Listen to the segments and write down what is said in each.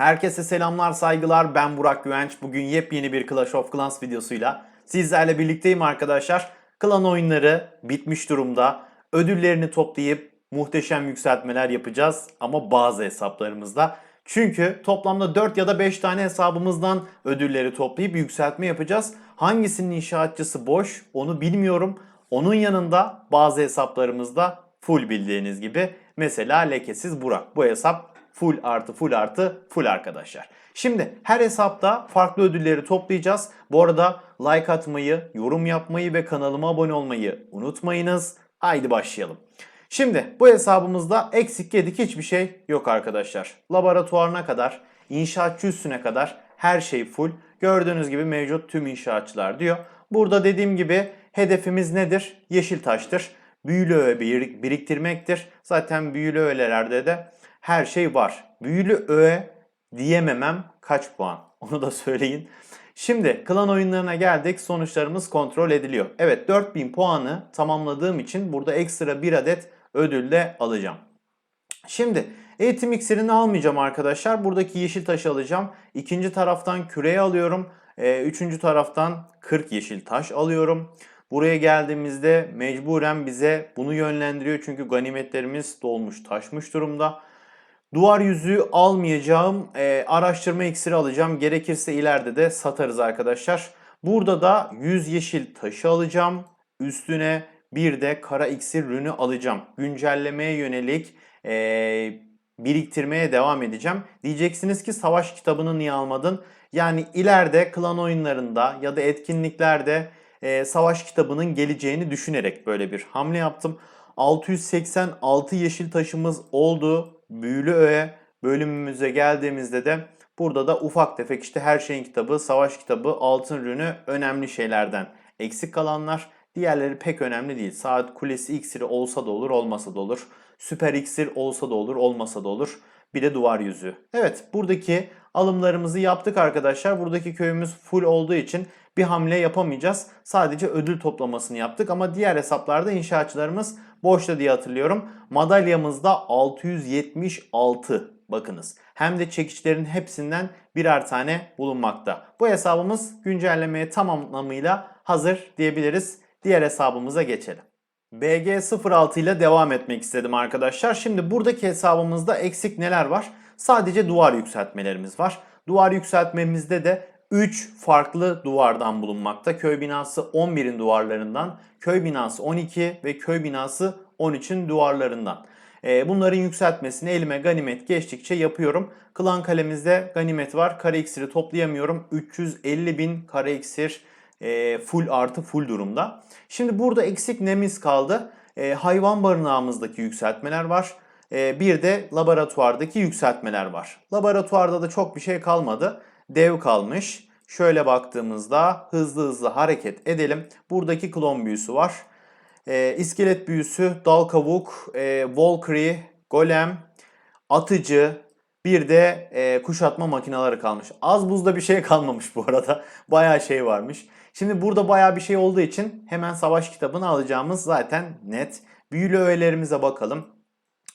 Herkese selamlar, saygılar. Ben Burak Güvenç. Bugün yepyeni bir Clash of Clans videosuyla sizlerle birlikteyim arkadaşlar. Klan oyunları bitmiş durumda. Ödüllerini toplayıp muhteşem yükseltmeler yapacağız ama bazı hesaplarımızda. Çünkü toplamda 4 ya da 5 tane hesabımızdan ödülleri toplayıp yükseltme yapacağız. Hangisinin inşaatçısı boş onu bilmiyorum. Onun yanında bazı hesaplarımızda full bildiğiniz gibi. Mesela lekesiz Burak. Bu hesap full artı full artı full arkadaşlar. Şimdi her hesapta farklı ödülleri toplayacağız. Bu arada like atmayı, yorum yapmayı ve kanalıma abone olmayı unutmayınız. Haydi başlayalım. Şimdi bu hesabımızda eksik yedik hiçbir şey yok arkadaşlar. Laboratuvarına kadar, inşaatçı üstüne kadar her şey full. Gördüğünüz gibi mevcut tüm inşaatçılar diyor. Burada dediğim gibi hedefimiz nedir? Yeşil taştır. Büyülü öğe bir- biriktirmektir. Zaten büyülü öğelerde de her şey var. Büyülü öğe diyememem kaç puan? Onu da söyleyin. Şimdi klan oyunlarına geldik. Sonuçlarımız kontrol ediliyor. Evet 4000 puanı tamamladığım için burada ekstra bir adet ödül de alacağım. Şimdi eğitim iksirini almayacağım arkadaşlar. Buradaki yeşil taşı alacağım. İkinci taraftan küreği alıyorum. Ee, üçüncü taraftan 40 yeşil taş alıyorum. Buraya geldiğimizde mecburen bize bunu yönlendiriyor. Çünkü ganimetlerimiz dolmuş taşmış durumda. Duvar yüzüğü almayacağım. Ee, araştırma iksiri alacağım. Gerekirse ileride de satarız arkadaşlar. Burada da 100 yeşil taşı alacağım. Üstüne bir de kara iksir rünü alacağım. Güncellemeye yönelik ee, biriktirmeye devam edeceğim. Diyeceksiniz ki savaş kitabını niye almadın? Yani ileride klan oyunlarında ya da etkinliklerde ee, savaş kitabının geleceğini düşünerek böyle bir hamle yaptım. 686 yeşil taşımız oldu. Büyülü öğe bölümümüze geldiğimizde de burada da ufak tefek işte her şeyin kitabı, savaş kitabı, altın rünü önemli şeylerden eksik kalanlar. Diğerleri pek önemli değil. Saat kulesi iksiri olsa da olur, olmasa da olur. Süper iksir olsa da olur, olmasa da olur. Bir de duvar yüzü. Evet buradaki alımlarımızı yaptık arkadaşlar. Buradaki köyümüz full olduğu için bir hamle yapamayacağız. Sadece ödül toplamasını yaptık ama diğer hesaplarda inşaatçılarımız boşta diye hatırlıyorum. Madalyamızda 676 bakınız. Hem de çekiçlerin hepsinden birer tane bulunmakta. Bu hesabımız güncellemeye tam anlamıyla hazır diyebiliriz. Diğer hesabımıza geçelim. BG06 ile devam etmek istedim arkadaşlar. Şimdi buradaki hesabımızda eksik neler var? Sadece duvar yükseltmelerimiz var. Duvar yükseltmemizde de 3 farklı duvardan bulunmakta. Köy binası 11'in duvarlarından, köy binası 12 ve köy binası 13'ün duvarlarından. Ee, bunların yükseltmesini elime ganimet geçtikçe yapıyorum. Klan kalemizde ganimet var. Kare iksiri toplayamıyorum. 350 bin kare iksir e, full artı full durumda. Şimdi burada eksik nemiz kaldı. E, hayvan barınağımızdaki yükseltmeler var. E, bir de laboratuvardaki yükseltmeler var. Laboratuvarda da çok bir şey kalmadı. Dev kalmış. Şöyle baktığımızda hızlı hızlı hareket edelim. Buradaki klon büyüsü var. E, iskelet büyüsü, dal kavuk, e, Valkyrie, golem, atıcı, bir de kuşatma makineleri kalmış. Az buzda bir şey kalmamış bu arada. Bayağı şey varmış. Şimdi burada bayağı bir şey olduğu için hemen savaş kitabını alacağımız zaten net. Büyülü öğelerimize bakalım.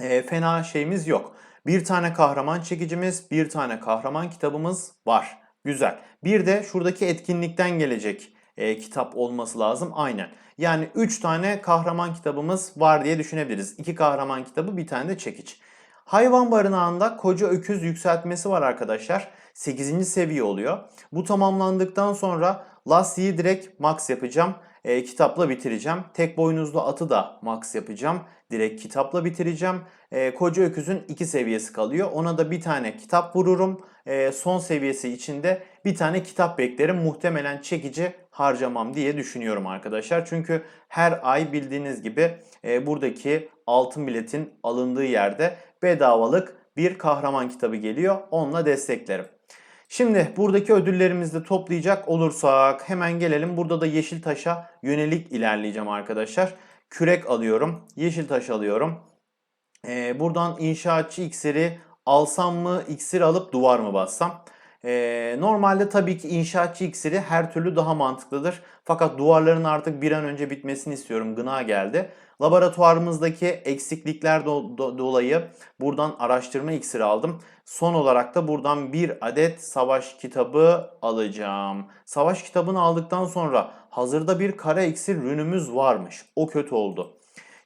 E, fena şeyimiz yok. Bir tane kahraman çekicimiz, bir tane kahraman kitabımız var. Güzel. Bir de şuradaki etkinlikten gelecek e, kitap olması lazım. Aynen. Yani 3 tane kahraman kitabımız var diye düşünebiliriz. 2 kahraman kitabı, bir tane de çekiç. Hayvan barınağında koca öküz yükseltmesi var arkadaşlar. 8. seviye oluyor. Bu tamamlandıktan sonra Lassie'yi direkt max yapacağım. E, kitapla bitireceğim. Tek boynuzlu atı da max yapacağım. Direkt kitapla bitireceğim. E, koca öküzün 2 seviyesi kalıyor. Ona da bir tane kitap vururum. E, son seviyesi içinde bir tane kitap beklerim. Muhtemelen çekici harcamam diye düşünüyorum arkadaşlar. Çünkü her ay bildiğiniz gibi e, buradaki altın biletin alındığı yerde bedavalık bir kahraman kitabı geliyor. Onunla desteklerim. Şimdi buradaki ödüllerimizi toplayacak olursak hemen gelelim. Burada da yeşil taşa yönelik ilerleyeceğim arkadaşlar. Kürek alıyorum. Yeşil taş alıyorum. Ee, buradan inşaatçı iksiri alsam mı iksir alıp duvar mı bassam? Ee, normalde tabii ki inşaatçı iksiri her türlü daha mantıklıdır. Fakat duvarların artık bir an önce bitmesini istiyorum. Gına geldi. Laboratuvarımızdaki eksiklikler do- do- dolayı buradan araştırma iksiri aldım. Son olarak da buradan bir adet savaş kitabı alacağım. Savaş kitabını aldıktan sonra hazırda bir kara iksir rünümüz varmış. O kötü oldu.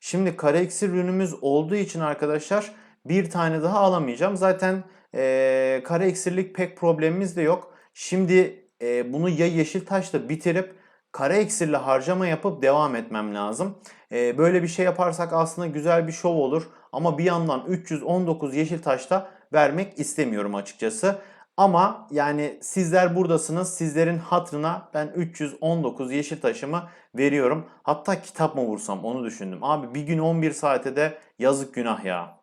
Şimdi kara iksir rünümüz olduğu için arkadaşlar bir tane daha alamayacağım. Zaten eee kara iksirlik pek problemimiz de yok. Şimdi eee, bunu ya yeşil taşla bitirip kara iksirle harcama yapıp devam etmem lazım. Eee, böyle bir şey yaparsak aslında güzel bir şov olur. Ama bir yandan 319 yeşil taşta vermek istemiyorum açıkçası. Ama yani sizler buradasınız. Sizlerin hatırına ben 319 yeşil taşımı veriyorum. Hatta kitap mı vursam onu düşündüm. Abi bir gün 11 saate de yazık günah ya.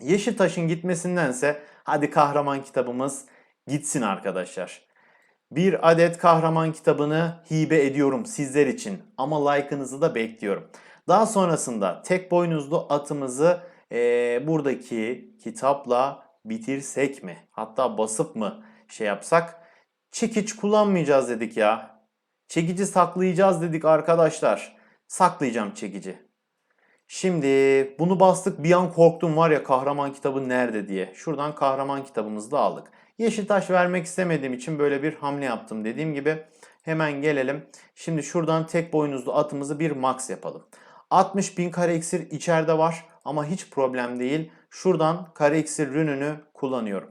Yeşiltaş'ın gitmesindense hadi kahraman kitabımız gitsin arkadaşlar. Bir adet kahraman kitabını hibe ediyorum sizler için ama like'ınızı da bekliyorum. Daha sonrasında tek boynuzlu atımızı eee, buradaki kitapla bitirsek mi? Hatta basıp mı şey yapsak? Çekiç kullanmayacağız dedik ya. Çekici saklayacağız dedik arkadaşlar. Saklayacağım çekici. Şimdi bunu bastık bir an korktum var ya kahraman kitabı nerede diye. Şuradan kahraman kitabımızı da aldık. Yeşil taş vermek istemediğim için böyle bir hamle yaptım. Dediğim gibi hemen gelelim. Şimdi şuradan tek boynuzlu atımızı bir max yapalım. 60 bin kare iksir içeride var ama hiç problem değil. Şuradan kare iksir rününü kullanıyorum.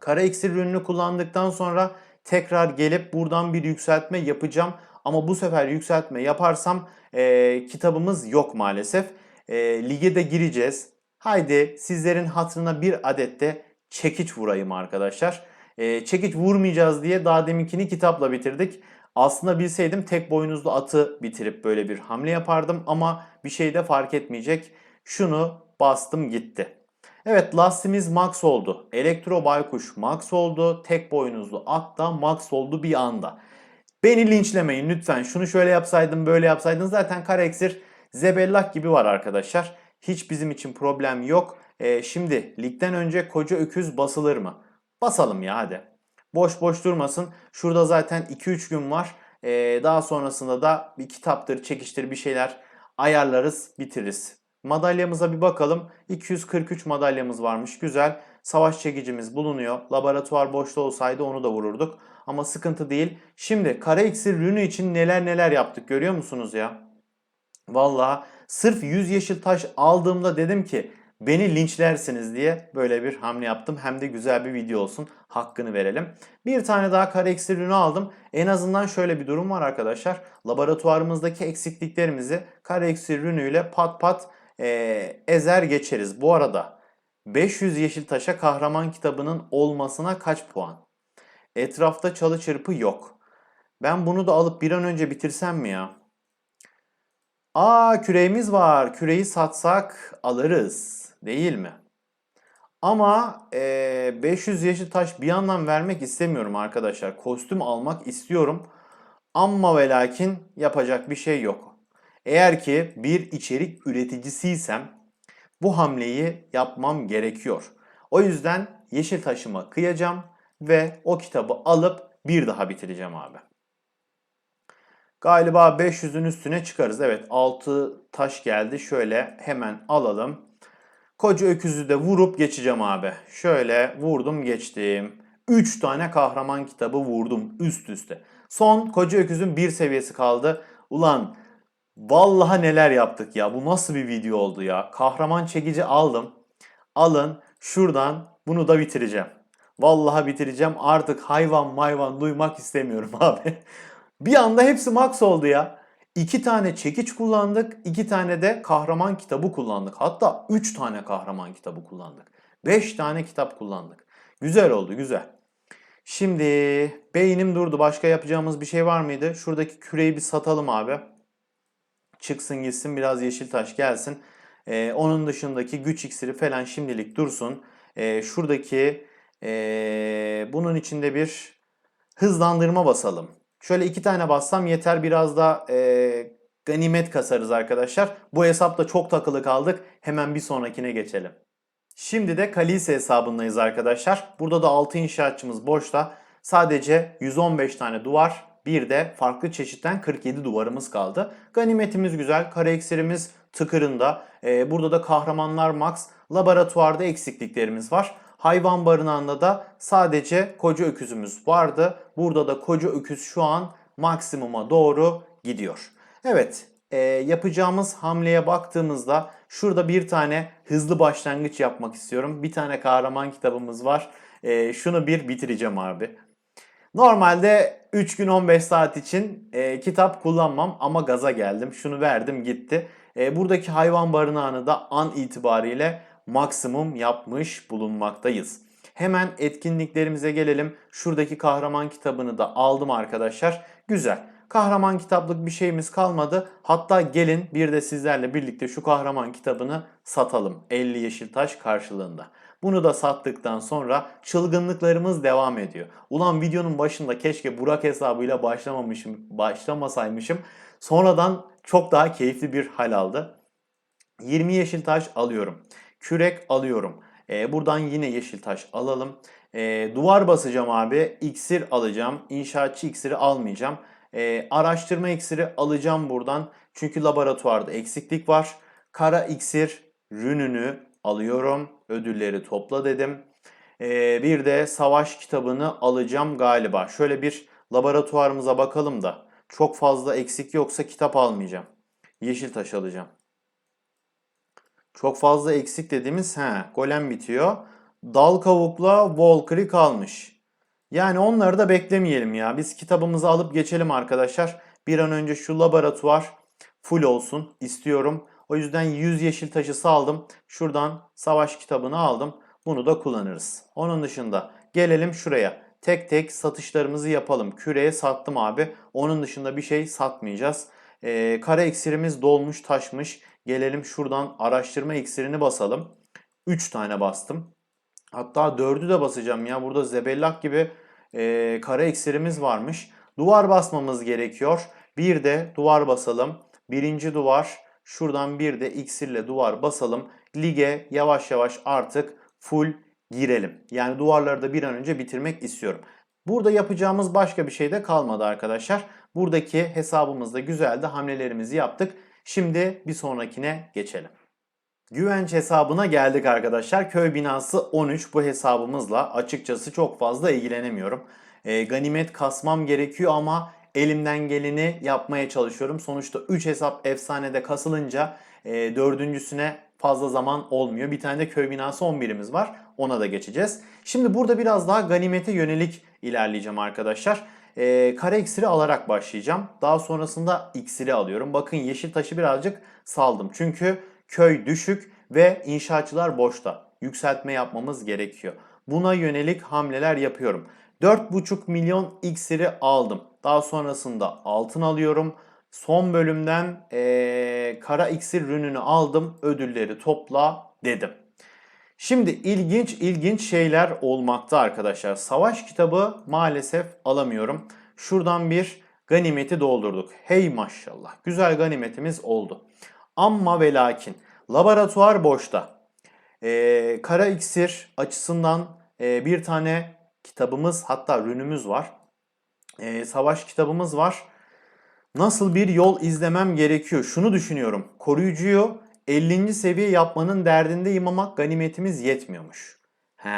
Kara iksir ürününü kullandıktan sonra tekrar gelip buradan bir yükseltme yapacağım. Ama bu sefer yükseltme yaparsam e, kitabımız yok maalesef. E, lige de gireceğiz. Haydi sizlerin hatırına bir adet de çekiç vurayım arkadaşlar. E, çekiç vurmayacağız diye daha deminkini kitapla bitirdik. Aslında bilseydim tek boynuzlu atı bitirip böyle bir hamle yapardım ama bir şey de fark etmeyecek. Şunu bastım gitti. Evet lastimiz max oldu. Elektro baykuş max oldu. Tek boynuzlu at da max oldu bir anda. Beni linçlemeyin lütfen. Şunu şöyle yapsaydım böyle yapsaydın. Zaten kara iksir zebellak gibi var arkadaşlar. Hiç bizim için problem yok. Ee, şimdi ligden önce koca öküz basılır mı? Basalım ya hadi. Boş boş durmasın. Şurada zaten 2-3 gün var. Ee, daha sonrasında da bir kitaptır, çekiştir bir şeyler ayarlarız, bitiririz. Madalyamıza bir bakalım. 243 madalyamız varmış. Güzel. Savaş çekicimiz bulunuyor. Laboratuvar boşta olsaydı onu da vururduk. Ama sıkıntı değil. Şimdi kara iksir rünü için neler neler yaptık görüyor musunuz ya? Vallahi sırf 100 yeşil taş aldığımda dedim ki beni linçlersiniz diye böyle bir hamle yaptım. Hem de güzel bir video olsun. Hakkını verelim. Bir tane daha iksir ürünü aldım. En azından şöyle bir durum var arkadaşlar. Laboratuvarımızdaki eksikliklerimizi kara iksir ürünüyle pat pat eee, ezer geçeriz. Bu arada 500 yeşil taşa kahraman kitabının olmasına kaç puan? Etrafta çalı çırpı yok. Ben bunu da alıp bir an önce bitirsem mi ya? Aa küreğimiz var. Küreği satsak alırız. Değil mi? Ama eee, 500 yeşil taş bir yandan vermek istemiyorum arkadaşlar. Kostüm almak istiyorum. Ama ve lakin yapacak bir şey yok. Eğer ki bir içerik üreticisiysem bu hamleyi yapmam gerekiyor. O yüzden yeşil taşıma kıyacağım ve o kitabı alıp bir daha bitireceğim abi. Galiba 500'ün üstüne çıkarız. Evet 6 taş geldi. Şöyle hemen alalım. Koca öküzü de vurup geçeceğim abi. Şöyle vurdum geçtim. 3 tane kahraman kitabı vurdum üst üste. Son koca öküzün bir seviyesi kaldı. Ulan vallahi neler yaptık ya. Bu nasıl bir video oldu ya. Kahraman çekici aldım. Alın şuradan bunu da bitireceğim. Vallahi bitireceğim. Artık hayvan mayvan duymak istemiyorum abi. Bir anda hepsi max oldu ya. İki tane çekiç kullandık. iki tane de kahraman kitabı kullandık. Hatta üç tane kahraman kitabı kullandık. Beş tane kitap kullandık. Güzel oldu güzel. Şimdi beynim durdu. Başka yapacağımız bir şey var mıydı? Şuradaki küreyi bir satalım abi. Çıksın gitsin biraz yeşil taş gelsin. Ee, onun dışındaki güç iksiri falan şimdilik dursun. Ee, şuradaki ee, bunun içinde bir hızlandırma basalım. Şöyle iki tane bassam yeter biraz da ee, ganimet kasarız arkadaşlar. Bu hesapta çok takılı kaldık. Hemen bir sonrakine geçelim. Şimdi de Kalise hesabındayız arkadaşlar. Burada da 6 inşaatçımız boşta. Sadece 115 tane duvar, Bir de farklı çeşitten 47 duvarımız kaldı. Ganimetimiz güzel. Kara iksirimiz tıkırında. Ee, burada da kahramanlar max. Laboratuvarda eksikliklerimiz var. Hayvan barınağında da sadece koca öküzümüz vardı. Burada da koca öküz şu an maksimuma doğru gidiyor. Evet e, yapacağımız hamleye baktığımızda şurada bir tane hızlı başlangıç yapmak istiyorum. Bir tane kahraman kitabımız var. E, şunu bir bitireceğim abi. Normalde 3 gün 15 saat için e, kitap kullanmam ama gaza geldim. Şunu verdim gitti. E, buradaki hayvan barınağını da an itibariyle maksimum yapmış bulunmaktayız. Hemen etkinliklerimize gelelim. Şuradaki kahraman kitabını da aldım arkadaşlar. Güzel. Kahraman kitaplık bir şeyimiz kalmadı. Hatta gelin bir de sizlerle birlikte şu kahraman kitabını satalım. 50 yeşil taş karşılığında. Bunu da sattıktan sonra çılgınlıklarımız devam ediyor. Ulan videonun başında keşke Burak hesabıyla başlamamışım, başlamasaymışım. Sonradan çok daha keyifli bir hal aldı. 20 yeşil taş alıyorum. Kürek alıyorum. Ee, buradan yine yeşil taş alalım. Ee, duvar basacağım abi. İksir alacağım. İnşaatçı iksiri almayacağım. Ee, araştırma iksiri alacağım buradan. Çünkü laboratuvarda eksiklik var. Kara iksir rününü alıyorum. Ödülleri topla dedim. Ee, bir de savaş kitabını alacağım galiba. Şöyle bir laboratuvarımıza bakalım da. Çok fazla eksik yoksa kitap almayacağım. Yeşil taş alacağım. Çok fazla eksik dediğimiz he, golem bitiyor. Dal kavukla Valkyrie kalmış. Yani onları da beklemeyelim ya. Biz kitabımızı alıp geçelim arkadaşlar. Bir an önce şu laboratuvar full olsun istiyorum. O yüzden 100 yeşil taşı saldım. Şuradan savaş kitabını aldım. Bunu da kullanırız. Onun dışında gelelim şuraya. Tek tek satışlarımızı yapalım. Küreye sattım abi. Onun dışında bir şey satmayacağız. Ee, kara iksirimiz dolmuş taşmış. Gelelim şuradan araştırma iksirini basalım. 3 tane bastım. Hatta 4'ü de basacağım ya. Burada zebellak gibi e, kara iksirimiz varmış. Duvar basmamız gerekiyor. Bir de duvar basalım. Birinci duvar. Şuradan bir de iksirle duvar basalım. Lige yavaş yavaş artık full girelim. Yani duvarları da bir an önce bitirmek istiyorum. Burada yapacağımız başka bir şey de kalmadı arkadaşlar. Buradaki hesabımızda güzeldi. Hamlelerimizi yaptık. Şimdi bir sonrakine geçelim. Güvenç hesabına geldik arkadaşlar. Köy binası 13 bu hesabımızla açıkçası çok fazla ilgilenemiyorum. E, ganimet kasmam gerekiyor ama elimden geleni yapmaya çalışıyorum. Sonuçta 3 hesap efsanede kasılınca e, dördüncüsüne fazla zaman olmuyor. Bir tane de köy binası 11'imiz var. Ona da geçeceğiz. Şimdi burada biraz daha ganimete yönelik ilerleyeceğim arkadaşlar. E, kara iksiri alarak başlayacağım. Daha sonrasında iksiri alıyorum. Bakın yeşil taşı birazcık saldım. Çünkü köy düşük ve inşaatçılar boşta. Yükseltme yapmamız gerekiyor. Buna yönelik hamleler yapıyorum. 4,5 milyon iksiri aldım. Daha sonrasında altın alıyorum. Son bölümden ee, kara iksir rününü aldım. Ödülleri topla dedim. Şimdi ilginç ilginç şeyler olmakta arkadaşlar. Savaş kitabı maalesef alamıyorum. Şuradan bir ganimeti doldurduk. Hey maşallah. Güzel ganimetimiz oldu. Amma ve lakin laboratuvar boşta. Ee, kara iksir açısından e, bir tane kitabımız hatta rünümüz var. Ee, savaş kitabımız var. Nasıl bir yol izlemem gerekiyor? Şunu düşünüyorum. Koruyucuyu 50. seviye yapmanın derdindeyim ama ganimetimiz yetmiyormuş. He,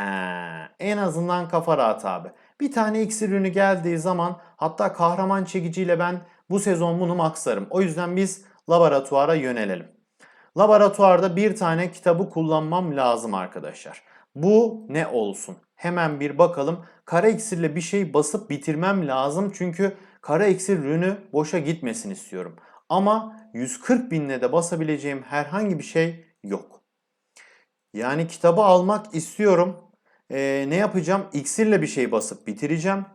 en azından kafa rahat abi. Bir tane iksir ürünü geldiği zaman hatta kahraman çekiciyle ben bu sezon bunu maksarım. O yüzden biz laboratuvara yönelelim. Laboratuvarda bir tane kitabı kullanmam lazım arkadaşlar. Bu ne olsun? Hemen bir bakalım. Kara iksirle bir şey basıp bitirmem lazım. Çünkü kara iksir rünü boşa gitmesin istiyorum. Ama 140 binle de basabileceğim herhangi bir şey yok. Yani kitabı almak istiyorum. Ee, ne yapacağım? İksirle bir şey basıp bitireceğim.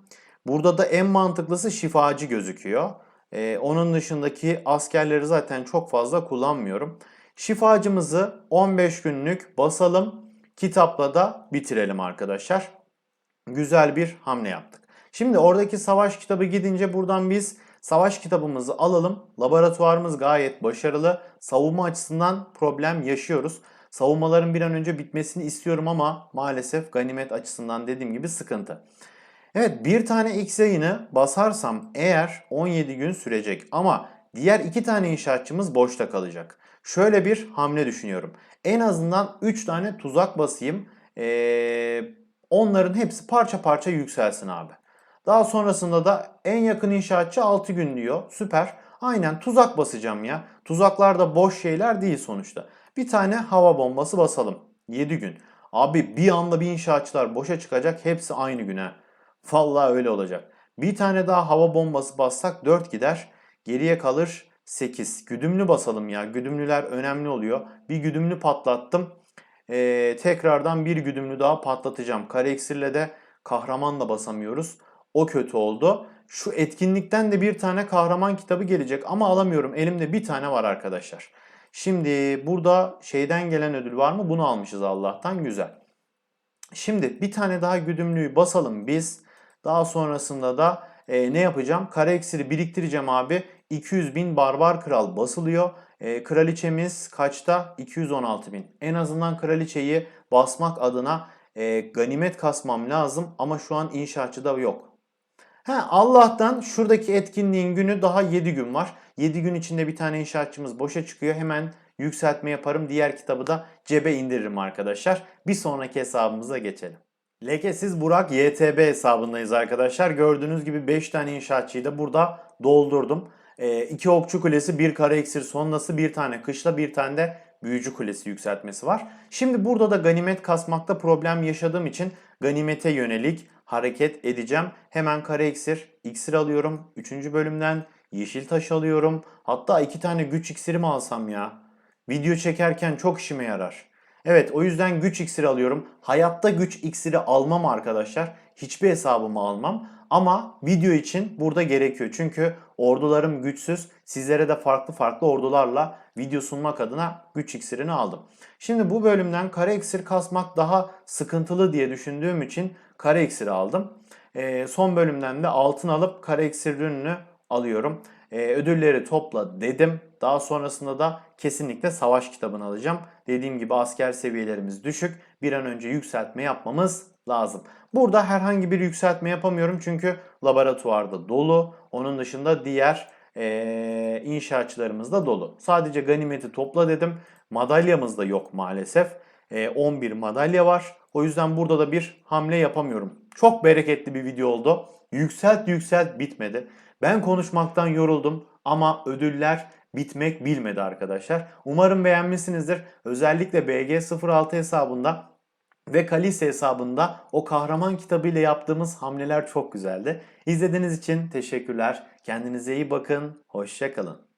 Burada da en mantıklısı şifacı gözüküyor. Ee, onun dışındaki askerleri zaten çok fazla kullanmıyorum. Şifacımızı 15 günlük basalım. Kitapla da bitirelim arkadaşlar. Güzel bir hamle yaptık. Şimdi oradaki savaş kitabı gidince buradan biz savaş kitabımızı alalım. Laboratuvarımız gayet başarılı. Savunma açısından problem yaşıyoruz. Savunmaların bir an önce bitmesini istiyorum ama maalesef ganimet açısından dediğim gibi sıkıntı. Evet bir tane X yayını basarsam eğer 17 gün sürecek ama diğer iki tane inşaatçımız boşta kalacak. Şöyle bir hamle düşünüyorum. En azından 3 tane tuzak basayım. Ee, onların hepsi parça parça yükselsin abi. Daha sonrasında da en yakın inşaatçı 6 gün diyor. Süper. Aynen tuzak basacağım ya. Tuzaklar da boş şeyler değil sonuçta. Bir tane hava bombası basalım. 7 gün. Abi bir anda bir inşaatçılar boşa çıkacak. Hepsi aynı güne. Vallahi öyle olacak. Bir tane daha hava bombası bassak 4 gider. Geriye kalır 8. Güdümlü basalım ya. Güdümlüler önemli oluyor. Bir güdümlü patlattım. Ee, tekrardan bir güdümlü daha patlatacağım. Kare iksirle de kahraman da basamıyoruz. O kötü oldu. Şu etkinlikten de bir tane kahraman kitabı gelecek ama alamıyorum. Elimde bir tane var arkadaşlar. Şimdi burada şeyden gelen ödül var mı? Bunu almışız Allah'tan. Güzel. Şimdi bir tane daha güdümlüyü basalım biz. Daha sonrasında da e, ne yapacağım? Kare iksiri biriktireceğim abi. 200 bin barbar kral basılıyor. E, kraliçemiz kaçta? 216 bin. En azından kraliçeyi basmak adına e, ganimet kasmam lazım ama şu an inşaatçıda yok. Ha, Allah'tan şuradaki etkinliğin günü daha 7 gün var. 7 gün içinde bir tane inşaatçımız boşa çıkıyor. Hemen yükseltme yaparım. Diğer kitabı da cebe indiririm arkadaşlar. Bir sonraki hesabımıza geçelim. Lekesiz Burak YTB hesabındayız arkadaşlar. Gördüğünüz gibi 5 tane inşaatçıyı da burada doldurdum. 2 okçu kulesi, bir kara iksir sonrası, bir tane kışla, bir tane de büyücü kulesi yükseltmesi var. Şimdi burada da ganimet kasmakta problem yaşadığım için ganimete yönelik hareket edeceğim. Hemen kare iksir, iksir alıyorum. 3. bölümden yeşil taş alıyorum. Hatta 2 tane güç iksiri mi alsam ya? Video çekerken çok işime yarar. Evet o yüzden güç iksiri alıyorum. Hayatta güç iksiri almam arkadaşlar. Hiçbir hesabımı almam. Ama video için burada gerekiyor. Çünkü ordularım güçsüz. Sizlere de farklı farklı ordularla video sunmak adına güç iksirini aldım. Şimdi bu bölümden kare iksir kasmak daha sıkıntılı diye düşündüğüm için kare iksiri aldım. Ee, son bölümden de altın alıp kare iksir ürününü alıyorum. Ee, ödülleri topla dedim. Daha sonrasında da kesinlikle savaş kitabını alacağım. Dediğim gibi asker seviyelerimiz düşük. Bir an önce yükseltme yapmamız lazım. Burada herhangi bir yükseltme yapamıyorum çünkü laboratuvarda dolu. Onun dışında diğer e, inşaatçılarımız da dolu. Sadece ganimeti topla dedim. Madalyamız da yok maalesef. E, 11 madalya var. O yüzden burada da bir hamle yapamıyorum. Çok bereketli bir video oldu. Yükselt yükselt bitmedi. Ben konuşmaktan yoruldum ama ödüller bitmek bilmedi arkadaşlar. Umarım beğenmişsinizdir. Özellikle BG06 hesabında ve Kalise hesabında o kahraman kitabı ile yaptığımız hamleler çok güzeldi. İzlediğiniz için teşekkürler. Kendinize iyi bakın. Hoşçakalın.